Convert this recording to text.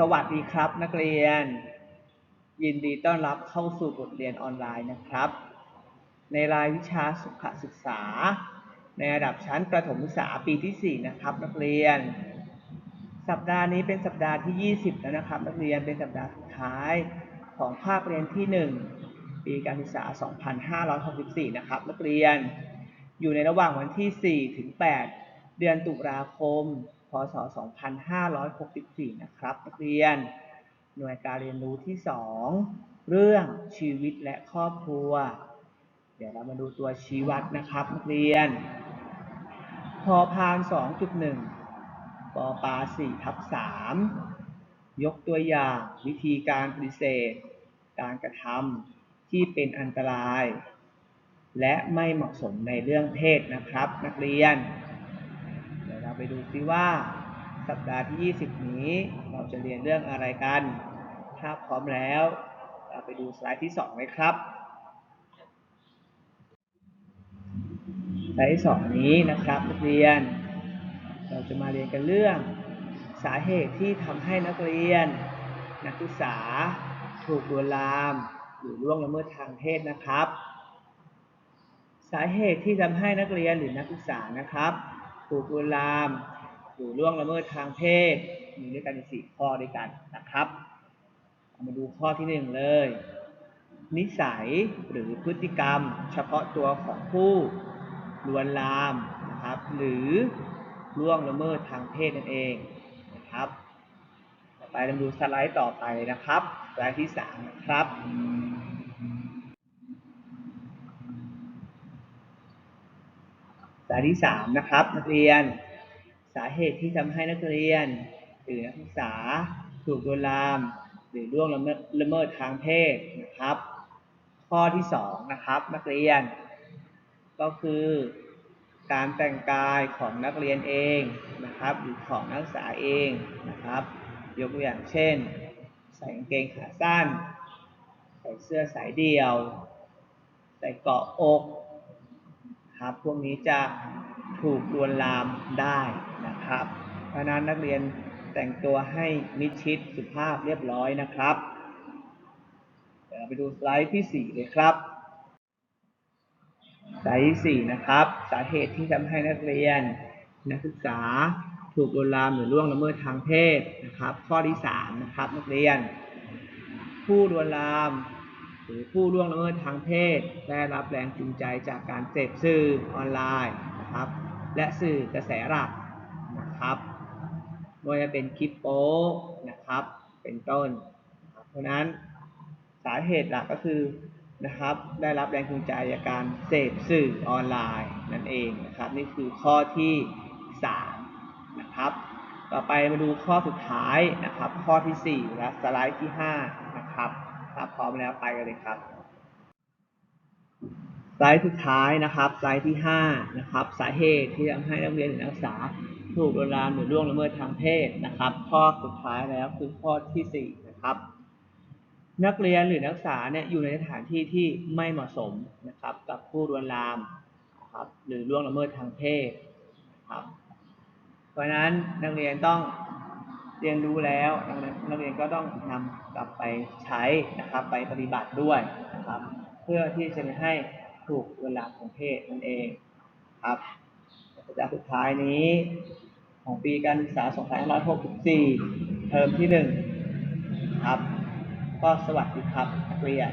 สวัสดีครับนักเรียน ยินดีต้อนรับเข้าสู่บทเรียนออนไลน์นะครับ ในรายวิชาสุขศึกษา ในระดับชั้นประถมศึกษาปีที่ 4 นะครับ นักเรียน สัปดาห์นี้เป็นสัปดาห์ที่ 20 แล้วนะครับ นักเรียนเป็นสัปดาห์สุดท้ายของภาคเรียนที่ 1 ปีการศึกษา 2564 นะครับ นักเรียน อยู่ในระหว่างวันที่ 4 ถึง 8 เดือนตุลาคม พศ 2564 นะครับนักเรียน หน่วยการเรียนรู้ที่ 2 เรื่องชีวิตและครอบครัว เดี๋ยวเรามาดูตัวชี้วัดนะครับนักเรียน พอพาน 2.1 ปอปา4ทับ3ยกตัวอย่างวิธีการปฏิเสธ การกระทำที่เป็นอันตราย และไม่เหมาะสมในเรื่องเพศนะครับ นักเรียน ไปดูซิว่าสัปดาห์ที่ 20 นี้เราจะเรียนเรื่องอะไรกัน ถ้าพร้อมแล้ว เราไปดูสไลด์ที่ 2 เลยครับ สไลด์ที่สองนี้นะครับนักเรียน เราจะมาเรียนกันเรื่อง สาเหตุที่ทำให้นักเรียน นักศึกษา ถูกลวนลาม หรือล่วงละเมิดทางเพศนะครับ สาเหตุที่ทำให้นักเรียนหรือนักศึกษานะครับ ถูกลวนลามหรือล่วงละเมิดทางเพศ มีด้วยกันสี่ข้อด้วยกันนะครับามาดูข้อที่หนึ่งเลย นิสัยหรือพฤติกรรม เฉพาะตัวของผู้ลวนลามนะครับหรือล่วงละเมิดทางเพศนั่นเองนะครับ ต่อไปเราดูสไลด์ต่อไปนะครับ สไลด์ที่สามนะครับ สาที่สามนะครับ นักเรียน สาเหตุที่ทำให้นักเรียน หรือนักศึกษาถูกลวนลาม หรือล่วงละเมิดละเมิดทางเพศนะครับ ข้อที่สองนะครับ นักเรียน ก็คือการแต่งกายของนักเรียนเองนะครับ หรือของนักศึกษาเองนะครับ ยกตัวอย่างเช่น ใส่กางเกงขาสั้น ใส่เสื้อสายเดี่ยว ใส่เกาะอก ครับ พวกนี้จะถูกลวนลามได้นะครับ เพราะนั้นนักเรียนแต่งตัวให้มิดชิดสุภาพเรียบร้อยนะครับ เดี๋ยวเราไปดูสไลด์ที่ 4 เลยครับ สไลด์ที่4นะครับ สาเหตุที่ทำให้นักเรียน นักศึกษาถูกลวนลามหรือล่วงละเมิดทางเพศนะครับ ข้อที่ 3 นะครับ นักเรียน ผู้ลวนลาม หรือผู้ล่วงละเมิดทางเพศ ได้รับแรงจูงใจจากการเสพสื่อออนไลน์นะครับและสื่อกระแสหลักนะครับไม่ว่าจะเป็นคลิปโป๊นะครับ เป็นต้นนะครับเพราะฉะนั้นสาเหตุหลักก็คือนะครับ ได้รับแรงจูงใจจากการเสพสื่อออนไลน์นั่นเองนะครับ นี่คือข้อที่ 3 นะครับ ต่อไปมาดูข้อสุดท้ายนะครับ ข้อทีสี่4 และสไลด์ที่ 5 นะครับ ถ้าพร้อมแล้วไปกันเลยครับ สไลด์สุดท้ายนะครับ สไลด์ที่ 5 นะครับ สาเหตุที่ทำให้นักเรียนหรือนักศึกษา ถูกลวนลามหรือล่วงละเมิดทางเพศนะครับ ข้อสุดท้ายแล้วคือข้อที่ 4 นะครับนักเรียนหรือนักศึกษาเนี่ยอยู่ในสถานที่ที่ไม่เหมาะสมนะครับ กับผู้ลวนลามนะครับหรือล่วงละเมิดทางเพศครับเพราะนั้นนักเรียนต้อง เรียนรู้แล้วนักเรียนนักเรียนก็ต้องนำกลับไปใช้นะครับ ไปปฏิบัติด้วยนะครับ เพื่อที่จะให้ถูกเวลาของเพศนั่นเองครับสัปดาห์สุดท้ายนี้ของปีการศึกษา 2564 เทอมที่ 1 ครับ ก็สวัสดีครับนักเรียน